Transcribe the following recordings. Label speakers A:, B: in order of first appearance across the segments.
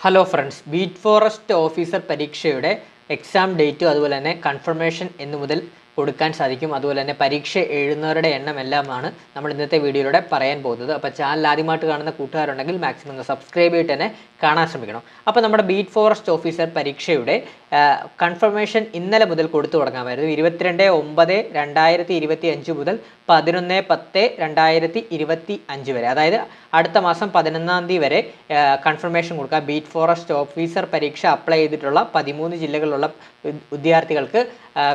A: Hello friends beat forest officer പരീക്ഷയുടെ exam ഡേറ്റും അതുപോലെ തന്നെ കൺഫർമേഷൻ എന്നു മുതൽ കൊടുക്കാൻ സാധിക്കും. അതുപോലെ തന്നെ പരീക്ഷ എഴുതുന്നവരുടെ എണ്ണം എല്ലാമാണ് നമ്മൾ ഇന്നത്തെ വീഡിയോയിലൂടെ പറയാൻ പോകുന്നത്. അപ്പോൾ ചാനൽ ആദ്യമായിട്ട് കാണുന്ന കൂട്ടുകാരുണ്ടെങ്കിൽ മാക്സിമം ഒന്ന് സബ്സ്ക്രൈബ് ചെയ്തിട്ട് തന്നെ കാണാൻ ശ്രമിക്കണം. അപ്പോൾ നമ്മുടെ ബീറ്റ് ഫോറസ്റ്റ് ഓഫീസർ പരീക്ഷയുടെ കൺഫർമേഷൻ ഇന്നലെ മുതൽ കൊടുത്തു തുടങ്ങാമായിരുന്നു. ഇരുപത്തിരണ്ട് ഒമ്പത് രണ്ടായിരത്തി ഇരുപത്തി അഞ്ച് മുതൽ പതിനൊന്ന് പത്ത് രണ്ടായിരത്തി ഇരുപത്തി അഞ്ച് വരെ. അതായത് അടുത്ത മാസം പതിനൊന്നാം തീയതി വരെ കൺഫർമേഷൻ കൊടുക്കുക. ബീറ്റ് ഫോറസ്റ്റ് ഓഫീസർ പരീക്ഷ അപ്ലൈ ചെയ്തിട്ടുള്ള പതിമൂന്ന് ജില്ലകളിലുള്ള വിദ്യാർത്ഥികൾക്ക്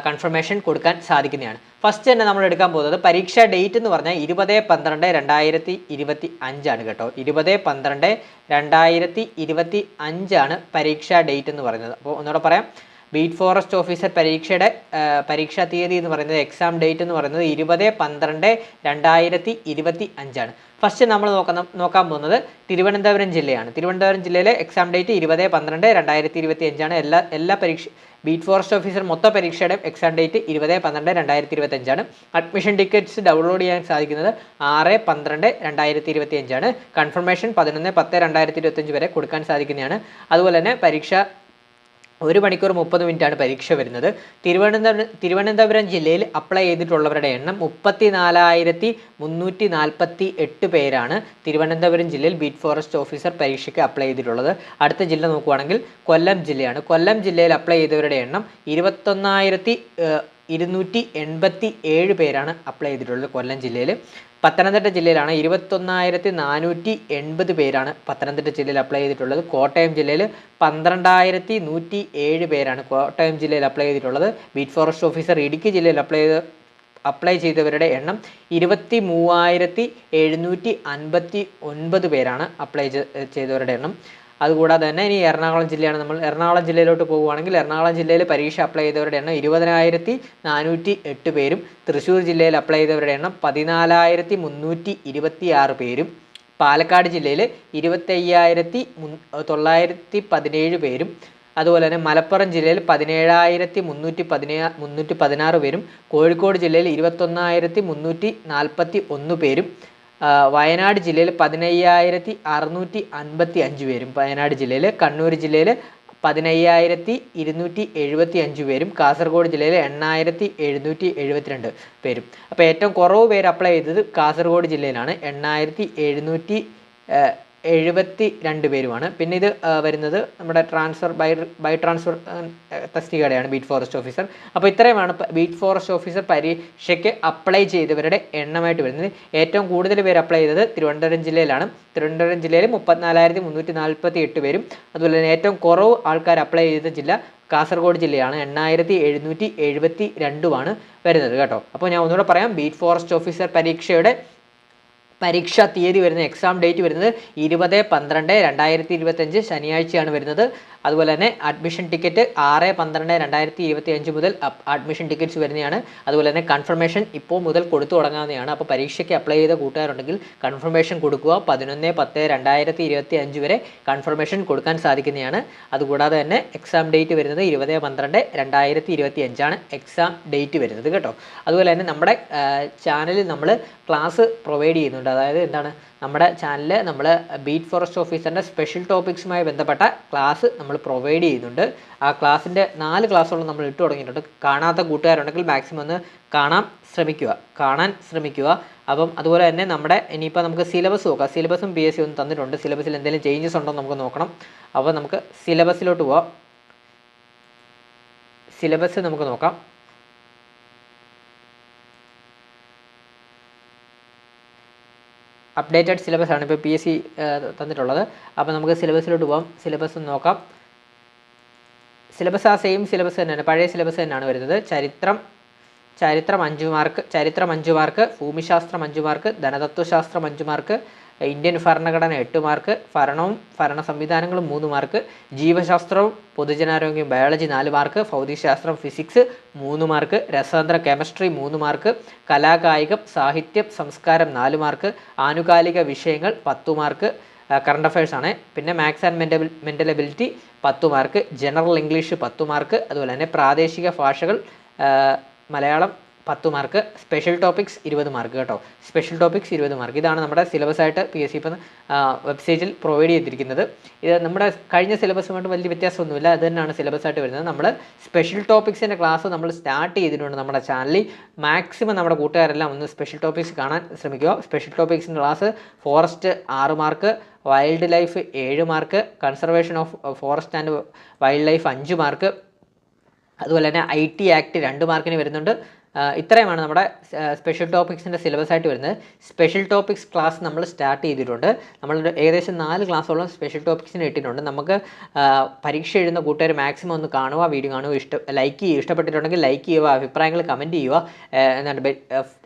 A: കൺഫർമേഷൻ കൊടുക്കാൻ സാധിക്കുന്നതാണ്. ഫസ്റ്റ് തന്നെ നമ്മൾ എടുക്കാൻ പോകുന്നത് പരീക്ഷാ ഡേറ്റ് എന്ന് പറഞ്ഞാൽ ഇരുപത് പന്ത്രണ്ട് രണ്ടായിരത്തി ഇരുപത്തി അഞ്ചാണ് കേട്ടോ. ഇരുപത് പന്ത്രണ്ട് രണ്ടായിരത്തി ഇരുപത്തി അഞ്ചാണ് പരീക്ഷാ ഡേറ്റ് എന്ന് പറയുന്നത്. അപ്പോൾ ഒന്നുകൂടെ പറയാം. ബീറ്റ് ഫോറസ്റ്റ് ഓഫീസർ പരീക്ഷയുടെ പരീക്ഷാ തീയതി എന്ന് പറയുന്നത് എക്സാം ഡേറ്റ് എന്ന് പറയുന്നത് ഇരുപത് പന്ത്രണ്ട് രണ്ടായിരത്തി ഇരുപത്തി അഞ്ചാണ് ഫസ്റ്റ് നമ്മൾ നോക്കുന്ന നോക്കാൻ പോകുന്നത് തിരുവനന്തപുരം ജില്ലയാണ്. തിരുവനന്തപുരം ജില്ലയിലെ എക്സാം ഡേറ്റ് ഇരുപത് പന്ത്രണ്ട് രണ്ടായിരത്തി ഇരുപത്തി അഞ്ചാണ് എല്ലാ എല്ലാ പരീക്ഷ ബീറ്റ് ഫോറസ്റ്റ് ഓഫീസർ മൊത്ത പരീക്ഷയുടെ എക്സാം ഡേറ്റ് ഇരുപത് പന്ത്രണ്ട് രണ്ടായിരത്തി ഇരുപത്തി അഞ്ചാണ് അഡ്മിഷൻ ടിക്കറ്റ്സ് ഡൗൺലോഡ് ചെയ്യാൻ സാധിക്കുന്നത് ആറ് പന്ത്രണ്ട് രണ്ടായിരത്തി ഇരുപത്തി അഞ്ചാണ് കൺഫർമേഷൻ പതിനൊന്ന് പത്ത് രണ്ടായിരത്തി ഇരുപത്തി അഞ്ച് വരെ കൊടുക്കാൻ സാധിക്കുന്നതാണ്. അതുപോലെ തന്നെ പരീക്ഷ ഒരു മണിക്കൂർ മുപ്പത് മിനിറ്റാണ് പരീക്ഷ വരുന്നത്. തിരുവനന്തപുരം തിരുവനന്തപുരം ജില്ലയിൽ അപ്ലൈ ചെയ്തിട്ടുള്ളവരുടെ എണ്ണം മുപ്പത്തി നാലായിരത്തി മുന്നൂറ്റി നാൽപ്പത്തി എട്ട് പേരാണ് തിരുവനന്തപുരം ജില്ലയിൽ ബീറ്റ് ഫോറസ്റ്റ് ഓഫീസർ പരീക്ഷയ്ക്ക് അപ്ലൈ ചെയ്തിട്ടുള്ളത്. അടുത്ത ജില്ല നോക്കുവാണെങ്കിൽ കൊല്ലം ജില്ലയാണ്. കൊല്ലം ജില്ലയിൽ അപ്ലൈ ചെയ്തവരുടെ എണ്ണം ഇരുപത്തൊന്നായിരത്തി ഇരുന്നൂറ്റി എൺപത്തി ഏഴ് പേരാണ് അപ്ലൈ ചെയ്തിട്ടുള്ളത് കൊല്ലം ജില്ലയിൽ പത്തനംതിട്ട ജില്ലയിലാണ് ഇരുപത്തൊന്നായിരത്തി നാനൂറ്റി എൺപത് പേരാണ് പത്തനംതിട്ട ജില്ലയിൽ അപ്ലൈ ചെയ്തിട്ടുള്ളത്. കോട്ടയം ജില്ലയിൽ പന്ത്രണ്ടായിരത്തി നൂറ്റി ഏഴ് പേരാണ് കോട്ടയം ജില്ലയിൽ അപ്ലൈ ചെയ്തിട്ടുള്ളത്. ബീറ്റ് ഫോറസ്റ്റ് ഓഫീസർ ഇടുക്കി ജില്ലയിൽ അപ്ലൈ ചെയ്ത് അപ്ലൈ ചെയ്തവരുടെ എണ്ണം ഇരുപത്തി മൂവായിരത്തി എഴുന്നൂറ്റി അൻപത്തി ഒൻപത് പേരാണ് അപ്ലൈ ചെയ്തവരുടെ എണ്ണം. അതുകൂടാതെ തന്നെ ഇനി എറണാകുളം ജില്ലയാണ് നമ്മൾ എറണാകുളം ജില്ലയിലോട്ട് പോകുവാണെങ്കിൽ എറണാകുളം ജില്ലയിൽ പരീക്ഷ അപ്ലൈ ചെയ്തവരുടെ എണ്ണം ഇരുപതിനായിരത്തി നാനൂറ്റി എട്ട് പേരും തൃശ്ശൂർ ജില്ലയിൽ അപ്ലൈ ചെയ്തവരുടെ എണ്ണം പതിനാലായിരത്തി മുന്നൂറ്റി ഇരുപത്തി ആറ് പേരും പാലക്കാട് ജില്ലയിൽ ഇരുപത്തയ്യായിരത്തി മുൻ തൊള്ളായിരത്തി പതിനേഴ് പേരും അതുപോലെ തന്നെ മലപ്പുറം ജില്ലയിൽ പതിനേഴായിരത്തി മുന്നൂറ്റി പതിനേ മുന്നൂറ്റി പതിനാറ് പേരും കോഴിക്കോട് ജില്ലയിൽ ഇരുപത്തൊന്നായിരത്തി മുന്നൂറ്റി നാൽപ്പത്തി ഒന്ന് പേരും വയനാട് ജില്ലയിൽ പതിനയ്യായിരത്തി അറുന്നൂറ്റി അൻപത്തി അഞ്ച് പേരും വയനാട് ജില്ലയിൽ കണ്ണൂർ ജില്ലയിൽ പതിനയ്യായിരത്തി ഇരുന്നൂറ്റി എഴുപത്തി അഞ്ച് പേരും കാസർഗോഡ് ജില്ലയിൽ എണ്ണായിരത്തി എഴുന്നൂറ്റി എഴുപത്തിരണ്ട് പേരും. അപ്പോൾ ഏറ്റവും കുറവ് പേര് അപ്ലൈ ചെയ്തത് കാസർഗോഡ് ജില്ലയിലാണ്. എണ്ണായിരത്തി എഴുന്നൂറ്റി എഴുപത്തി രണ്ട് പേരുമാണ്. പിന്നെ ഇത് വരുന്നത് നമ്മുടെ ട്രാൻസ്ഫർ ബൈ ബൈ ട്രാൻസ്ഫർ തസ്തികയുടെയാണ് ബീറ്റ് ഫോറസ്റ്റ് ഓഫീസർ. അപ്പോൾ ഇത്രയുമാണ് ബീറ്റ് ഫോറസ്റ്റ് ഓഫീസർ പരീക്ഷയ്ക്ക് അപ്ലൈ ചെയ്തവരുടെ എണ്ണമായിട്ട് വരുന്നത്. ഏറ്റവും കൂടുതൽ പേര് അപ്ലൈ ചെയ്തത് തിരുവനന്തപുരം ജില്ലയിലാണ്. തിരുവനന്തപുരം ജില്ലയിൽ മുപ്പത്തിനാലായിരത്തി മുന്നൂറ്റി നാൽപ്പത്തി എട്ട് പേരും. അതുപോലെ തന്നെ ഏറ്റവും കുറവ് ആൾക്കാർ അപ്ലൈ ചെയ്ത ജില്ല കാസർഗോഡ് ജില്ലയാണ് എണ്ണായിരത്തി എഴുന്നൂറ്റി എഴുപത്തി രണ്ടുമാണ് വരുന്നത് കേട്ടോ. അപ്പോൾ ഞാൻ ഒന്നുകൂടെ പറയാം ബീറ്റ് ഫോറസ്റ്റ് ഓഫീസർ പരീക്ഷയുടെ പരീക്ഷാ തീയതി വരുന്നത് എക്സാം ഡേറ്റ് വരുന്നത് ഇരുപത് പന്ത്രണ്ട് രണ്ടായിരത്തി ഇരുപത്തഞ്ച് ശനിയാഴ്ചയാണ് വരുന്നത്. അതുപോലെ തന്നെ അഡ്മിഷൻ ടിക്കറ്റ് ആറ് പന്ത്രണ്ട് രണ്ടായിരത്തി ഇരുപത്തി അഞ്ച് മുതൽ അഡ്മിഷൻ ടിക്കറ്റ്സ് വരുന്നതാണ്. അതുപോലെ തന്നെ കൺഫർമേഷൻ ഇപ്പോൾ മുതൽ കൊടുത്തു തുടങ്ങാവുന്നതാണ്. അപ്പോൾ പരീക്ഷയ്ക്ക് അപ്ലൈ ചെയ്ത കൂട്ടുകാരുണ്ടെങ്കിൽ കൺഫർമേഷൻ കൊടുക്കുക. പതിനൊന്ന് പത്ത് രണ്ടായിരത്തി ഇരുപത്തി അഞ്ച് വരെ കൺഫർമേഷൻ കൊടുക്കാൻ സാധിക്കുന്നതാണ്. അതുകൂടാതെ തന്നെ എക്സാം ഡേറ്റ് വരുന്നത് ഇരുപത് പന്ത്രണ്ട് രണ്ടായിരത്തി ഇരുപത്തി അഞ്ചാണ് എക്സാം ഡേറ്റ് വരുന്നത് കേട്ടോ. അതുപോലെ തന്നെ നമ്മുടെ ചാനലിൽ നമ്മൾ ക്ലാസ് പ്രൊവൈഡ് ചെയ്യുന്നുണ്ട്. അതായത് എന്താണ്? നമ്മുടെ ചാനലിൽ നമ്മൾ ബീറ്റ് ഫോറസ്റ്റ് ഓഫീസറിന്റെ സ്പെഷ്യൽ ടോപ്പിക്സുമായി ബന്ധപ്പെട്ട ക്ലാസ് നമ്മൾ പ്രൊവൈഡ് ചെയ്യുന്നുണ്ട്. ആ ക്ലാസ്സിന്റെ നാല് ക്ലാസ്സോളം നമ്മൾ ഇട്ട് തുടങ്ങിയിട്ടുണ്ട്. കാണാത്ത കൂട്ടുകാരുണ്ടെങ്കിൽ മാക്സിമം ഒന്ന് കാണാൻ ശ്രമിക്കുക. കാണാൻ ശ്രമിക്കുക. അപ്പം അതുപോലെ തന്നെ നമ്മുടെ ഇനിയിപ്പോൾ നമുക്ക് സിലബസ് നോക്കാം. സിലബസും പി എസ് സി ഒന്ന് തന്നിട്ടുണ്ട്. സിലബസിൽ എന്തെങ്കിലും ചേഞ്ചസ് ഉണ്ടോ നമുക്ക് നോക്കണം. അപ്പോൾ നമുക്ക് സിലബസിലോട്ട് പോവാം. സിലബസ് നമുക്ക് നോക്കാം. അപ്ഡേറ്റഡ് സിലബസ് ആണ് ഇപ്പോൾ പി എസ് സി തന്നിട്ടുള്ളത്. അപ്പോൾ നമുക്ക് സിലബസിലോട്ട് പോകാം സിലബസ് നോക്കാം. സിലബസ് ആ സെയിം സിലബസ് തന്നെയാണ്. പഴയ സിലബസ് തന്നെയാണ് വരുന്നത്. ചരിത്രം ചരിത്രം അഞ്ച് മാർക്ക് ചരിത്രം അഞ്ച് മാർക്ക് ഭൂമിശാസ്ത്രം അഞ്ച് മാർക്ക് ധനതത്വശാസ്ത്രം അഞ്ച് മാർക്ക് ഇന്ത്യൻ ഭരണഘടന എട്ട് മാർക്ക് ഭരണവും ഭരണ സംവിധാനങ്ങളും മൂന്ന് മാർക്ക് ജീവശാസ്ത്രവും പൊതുജനാരോഗ്യം ബയോളജി നാല് മാർക്ക് ഭൗതികശാസ്ത്രം ഫിസിക്സ് മൂന്ന് മാർക്ക് രസതന്ത്ര കെമിസ്ട്രി മൂന്ന് മാർക്ക് കലാകായികം സാഹിത്യം സംസ്കാരം നാല് മാർക്ക് ആനുകാലിക വിഷയങ്ങൾ പത്തു മാർക്ക് കറണ്ട് അഫയേഴ്സ് ആണ്. പിന്നെ മാത്സ് ആൻഡ് മെന്റബിൾ മെന്റൽ എബിലിറ്റി പത്ത് മാർക്ക് ജനറൽ ഇംഗ്ലീഷ് പത്ത് മാർക്ക് അതുപോലെ തന്നെ പ്രാദേശിക ഭാഷകൾ മലയാളം പത്ത് മാർക്ക്. സ്പെഷ്യൽ ടോപ്പിക്സ് ഇരുപത് മാർക്ക് കേട്ടോ. സ്പെഷ്യൽ ടോപ്പിക്സ് ഇരുപത് മാർക്ക്. ഇതാണ് നമ്മുടെ സിലബസ് ആയിട്ട് പി എസ് സി ഇപ്പം വെബ്സൈറ്റിൽ പ്രൊവൈഡ് ചെയ്തിരിക്കുന്നത്. ഇത് നമ്മുടെ കഴിഞ്ഞ സിലബസുമായിട്ട് വലിയ വ്യത്യാസമൊന്നുമില്ല. അത് തന്നെയാണ് സിലബസ് ആയിട്ട് വരുന്നത്. നമ്മൾ സ്പെഷ്യൽ ടോപ്പിക്സിന്റെ ക്ലാസ് നമ്മൾ സ്റ്റാർട്ട് ചെയ്തിട്ടുണ്ട് നമ്മുടെ ചാനലിൽ മാക്സിമം നമ്മുടെ കൂട്ടുകാരെല്ലാം ഒന്ന് സ്പെഷ്യൽ ടോപ്പിക്സ് കാണാൻ ശ്രമിക്കുക. സ്പെഷ്യൽ ടോപ്പിക്സിന്റെ ക്ലാസ് ഫോറസ്റ്റ് ആറ് മാർക്ക് വൈൽഡ് ലൈഫ് ഏഴ് mark conservation of forest and wildlife അഞ്ച് മാർക്ക്. അതുപോലെ തന്നെ ഐ ടി ആക്ട് രണ്ട് മാർക്കിന് വരുന്നുണ്ട്. ഇത്രയുമാണ് നമ്മുടെ സ്പെഷ്യൽ ടോപ്പിക്സിന്റെ സിലബസ് ആയിട്ട് വരുന്നത്. സ്പെഷ്യൽ ടോപ്പിക്സ് ക്ലാസ് നമ്മൾ സ്റ്റാർട്ട് ചെയ്തിട്ടുണ്ട്. നമ്മൾ ഏകദേശം നാല് ക്ലാസ്സോളം സ്പെഷ്യൽ ടോപ്പിക്സിന് ഇട്ടിട്ടുണ്ട്. നമുക്ക് പരീക്ഷ എഴുതുന്ന കൂട്ടുകാർ മാക്സിമം ഒന്ന് കാണുക വീഡിയോ കാണുക ഇഷ്ട ലൈക്ക് ചെയ്യുക ഇഷ്ടപ്പെട്ടിട്ടുണ്ടെങ്കിൽ ലൈക്ക് ചെയ്യുക അഭിപ്രായങ്ങൾ കമന്റ് ചെയ്യുക. എന്താണ്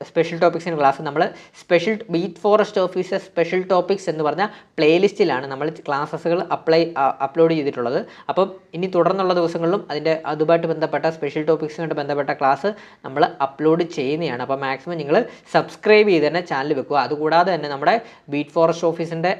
A: സ്പെഷ്യൽ ടോപ്പിക്സിന്റെ ക്ലാസ് നമ്മൾ special beat forest officer special topics എന്ന് പറഞ്ഞ പ്ലേലിസ്റ്റിലാണ് നമ്മൾ ക്ലാസ്സസുകൾ അപ്ലൈ അപ്ലോഡ് ചെയ്തിട്ടുള്ളത്. അപ്പം ഇനി തുടർന്നുള്ള ദിവസങ്ങളിലും അതിന്റെ അതുമായിട്ട് ബന്ധപ്പെട്ട സ്പെഷ്യൽ ടോപ്പിക്സുമായിട്ട് ബന്ധപ്പെട്ട ക്ലാസ് നമ്മൾ അപ്ലോഡ് ചെയ്യുന്നതാണ് അപ്പോൾ മാക്സിമം നിങ്ങൾ സബ്സ്ക്രൈബ് ചെയ്ത് തന്നെ ചാനൽ വെക്കുക. അതുകൂടാതെ തന്നെ നമ്മുടെ ബീറ്റ് ഫോറസ്റ്റ് ഓഫീസിന്റെ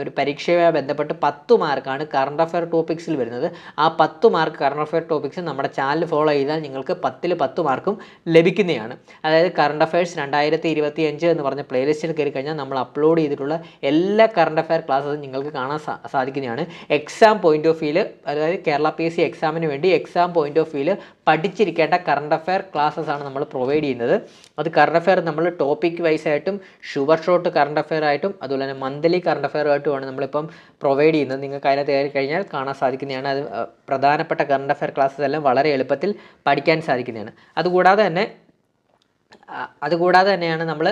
A: ഒരു പരീക്ഷയുമായി ബന്ധപ്പെട്ട് പത്ത് മാർക്കാണ് കറണ്ട് അഫയർ ടോപ്പിക്സിൽ വരുന്നത്. ആ പത്ത് മാർക്ക് കറണ്ട് അഫയർ ടോപ്പിക്സ് നമ്മുടെ ചാനൽ ഫോളോ ചെയ്താൽ നിങ്ങൾക്ക് പത്തിൽ പത്ത് മാർക്കും ലഭിക്കുന്നതാണ്. അതായത് കറണ്ട് അഫയേഴ്സ് രണ്ടായിരത്തി ഇരുപത്തി അഞ്ച് എന്ന് പറഞ്ഞ പ്ലേലിസ്റ്റിൽ കയറി കഴിഞ്ഞാൽ നമ്മൾ അപ്ലോഡ് ചെയ്തിട്ടുള്ള എല്ലാ കറണ്ട് അഫയർ ക്ലാസ്സും നിങ്ങൾക്ക് കാണാൻ സാധിക്കുന്നതാണ്. എക്സാം പോയിന്റ് ഓഫ് വ്യൂയിൽ അതായത് കേരള പി എസ് സി എക്സാമിന് വേണ്ടി എക്സാം പോയിന്റ് ഓഫ് വ്യൂവിൽ പഠിച്ചിരിക്കേണ്ട കറണ്ട് അഫയർ ക്ലാസ്സസ് ആണ് നമ്മൾ പ്രൊവൈഡ് ചെയ്യുന്നത്. അത് കറണ്ട് അഫയർ നമ്മൾ ടോപ്പിക് വൈസ് ആയിട്ടും ഷുവർ ഷോട്ട് കറണ്ട് അഫയർ ആയിട്ടും അതുപോലെ തന്നെ മന്ത്ലി കറണ്ട് അഫയർ ആയിട്ടുമാണ് നമ്മളിപ്പം പ്രൊവൈഡ് ചെയ്യുന്നത്. നിങ്ങൾക്ക് അതിനകത്ത് കയറി കഴിഞ്ഞാൽ കാണാൻ സാധിക്കുന്നതാണ്. അത് പ്രധാനപ്പെട്ട കറണ്ട് അഫയർ ക്ലാസ്സസ് എല്ലാം വളരെ എളുപ്പത്തിൽ പഠിക്കാൻ സാധിക്കുന്നതാണ്. അതുകൂടാതെ തന്നെ അതുകൂടാതെ തന്നെയാണ് നമ്മൾ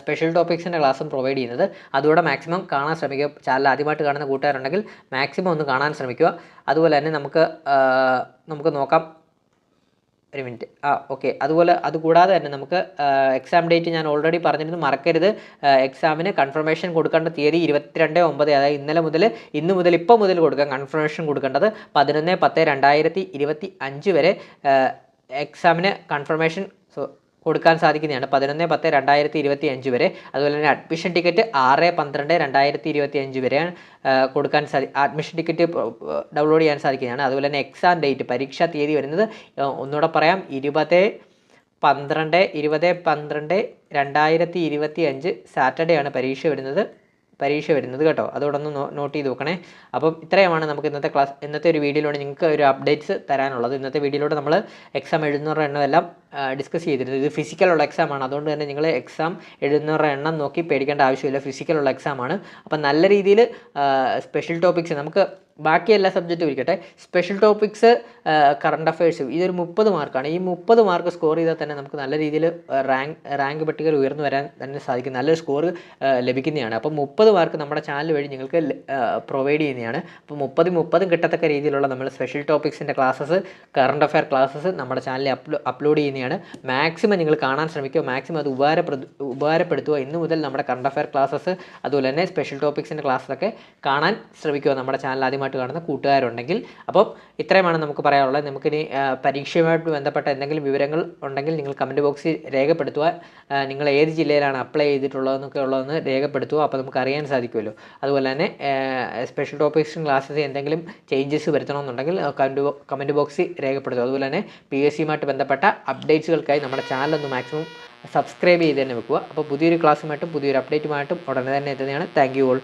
A: സ്പെഷ്യൽ ടോപ്പിക്സിന്റെ ക്ലാസ്സും പ്രൊവൈഡ് ചെയ്യുന്നത്. അതുകൂടെ മാക്സിമം കാണാൻ ശ്രമിക്കുക. ചാനൽ ആദ്യമായിട്ട് കാണുന്ന കൂട്ടുകാരുണ്ടെങ്കിൽ മാക്സിമം ഒന്ന് കാണാൻ ശ്രമിക്കുക. അതുപോലെ തന്നെ നമുക്ക് നമുക്ക് നോക്കാം. ഒരു മിനിറ്റ്. ആ ഓക്കെ. അതുപോലെ അതുകൂടാതെ തന്നെ നമുക്ക് എക്സാം ഡേറ്റ് ഞാൻ ഓൾറെഡി പറഞ്ഞിരുന്നു. മറക്കരുത്. എക്സാമിന് കൺഫർമേഷൻ കൊടുക്കേണ്ട തീയതി ഇരുപത്തിരണ്ട് ഒമ്പത് അതായത് ഇന്നലെ മുതൽ ഇന്ന് മുതൽ ഇപ്പോൾ മുതൽ കൊടുക്കാം കൺഫർമേഷൻ കൊടുക്കേണ്ടത് പതിനൊന്ന് പത്ത് രണ്ടായിരത്തി ഇരുപത്തി അഞ്ച് വരെ എക്സാമിന് കൺഫർമേഷൻ കൊടുക്കാൻ സാധിക്കുന്നതാണ്. പതിനൊന്ന് പത്ത് രണ്ടായിരത്തി ഇരുപത്തി അഞ്ച് വരെ. അതുപോലെ തന്നെ അഡ്മിഷൻ ടിക്കറ്റ് ആറ് പന്ത്രണ്ട് രണ്ടായിരത്തി ഇരുപത്തി അഞ്ച് വരെയാണ് കൊടുക്കാൻ സാധി അഡ്മിഷൻ ടിക്കറ്റ് ഡൗൺലോഡ് ചെയ്യാൻ സാധിക്കുന്നതാണ്. അതുപോലെ തന്നെ എക്സാം ഡേറ്റ് പരീക്ഷാ തീയതി വരുന്നത് ഒന്നുകൂടെ പറയാം. ഇരുപത് പന്ത്രണ്ട് ഇരുപത് പന്ത്രണ്ട് രണ്ടായിരത്തി ഇരുപത്തി അഞ്ച് സാറ്റർഡേ ആണ് പരീക്ഷ വരുന്നത് പരീക്ഷ വരുന്നത് കേട്ടോ. അതോടൊന്ന് നോട്ട് ചെയ്ത് നോക്കണേ അപ്പം ഇത്രയുമാണ് നമുക്ക് ഇന്നത്തെ ക്ലാസ് ഇന്നത്തെ ഒരു വീഡിയോയിലൂടെ നിങ്ങൾക്ക് ഒരു അപ്ഡേറ്റ്സ് തരാനുള്ളത്. ഇന്നത്തെ വീഡിയോയിലൂടെ നമ്മൾ എക്സാം എഴുതുന്നവരുടെ എണ്ണം എല്ലാം ഡിസ്കസ് ചെയ്തിരുന്നത്. ഇത് ഫിസിക്കലുള്ള എക്സാം ആണ്. അതുകൊണ്ട് തന്നെ നിങ്ങൾ എക്സാം എഴുതുന്നവരുടെ എണ്ണം നോക്കി പേടിക്കേണ്ട ആവശ്യമില്ല. ഫിസിക്കലുള്ള എക്സാം ആണ്. അപ്പം നല്ല രീതിയിൽ സ്പെഷ്യൽ ടോപ്പിക്സ് നമുക്ക് ബാക്കി എല്ലാ സബ്ജക്റ്റും ഇരിക്കട്ടെ. സ്പെഷ്യൽ ടോപ്പിക്സ് കറണ്ട് അഫയേഴ്സ് ഇതൊരു മുപ്പത് മാർക്കാണ് ഈ മുപ്പത് മാർക്ക് സ്കോർ ചെയ്താൽ തന്നെ നമുക്ക് നല്ല രീതിയിൽ റാങ്ക് റാങ്ക് പട്ടികയിൽ ഉയർന്നു വരാൻ തന്നെ സാധിക്കും. നല്ലൊരു സ്കോർ ലഭിക്കുന്നതാണ്. അപ്പോൾ മുപ്പത് മാർക്ക് നമ്മുടെ ചാനൽ വഴി നിങ്ങൾക്ക് പ്രൊവൈഡ് ചെയ്യുന്നതാണ്. അപ്പോൾ മുപ്പത് മുപ്പതും കിട്ടത്തക്ക രീതിയിലുള്ള നമ്മൾ സ്പെഷ്യൽ ടോപ്പിക്സിന്റെ ക്ലാസ്സസ് കറണ്ട് അഫയർ ക്ലാസ്സസ് നമ്മുടെ ചാനലിൽ അപ്ലോ അപ്ലോഡ് ചെയ്യുന്നതാണ് മാക്സിമം നിങ്ങൾ കാണാൻ ശ്രമിക്കുക. മാക്സിമം അത് ഉപകാരപ്പെടു ഉപകാരപ്പെടുത്തുക. ഇന്ന് മുതൽ നമ്മുടെ കറണ്ട് അഫയർ ക്ലാസ്സസ് അതുപോലെ തന്നെ സ്പെഷ്യൽ ടോപ്പിക്സിന്റെ ക്ലാസ്സൊക്കെ കാണാൻ ശ്രമിക്കുക നമ്മുടെ ചാനൽ ആദ്യമായിട്ട് കാണുന്ന കൂട്ടുകാരുണ്ടെങ്കിൽ. അപ്പം ഇത്രയുമാണ് നമുക്ക് പറയാനുള്ളത്. നമുക്കിനി പരീക്ഷയുമായിട്ട് ബന്ധപ്പെട്ട എന്തെങ്കിലും വിവരങ്ങൾ ഉണ്ടെങ്കിൽ നിങ്ങൾ കമന്റ് ബോക്സിൽ രേഖപ്പെടുത്തുക. നിങ്ങൾ ഏത് ജില്ലയിലാണ് അപ്ലൈ ചെയ്തിട്ടുള്ളതെന്നൊക്കെ ഉള്ളതെന്ന് രേഖപ്പെടുത്തുക. അപ്പോൾ നമുക്ക് അറിയാൻ സാധിക്കുമല്ലോ. അതുപോലെ തന്നെ സ്പെഷ്യൽ ടോപ്പിക്സും ക്ലാസ്സസ് എന്തെങ്കിലും ചേഞ്ചസ് വരുത്തണമെന്നുണ്ടെങ്കിൽ കമന്റ് കമന്റ് ബോക്സിൽ രേഖപ്പെടുത്തുക. അതുപോലെ തന്നെ പി എസ് സിയുമായിട്ട് ബന്ധപ്പെട്ട അപ്ഡേറ്റ്സുകൾക്കായി നമ്മുടെ ചാനൽ ഒന്ന് മാക്സിമം സബ്സ്ക്രൈബ് ചെയ്ത് തന്നെ വെക്കുക. അപ്പോൾ പുതിയൊരു ക്ലാസ്സുമായിട്ടും പുതിയൊരു അപ്ഡേറ്റുമായിട്ടും ഉടനെ തന്നെ എത്തുന്നതാണ്. Thank you all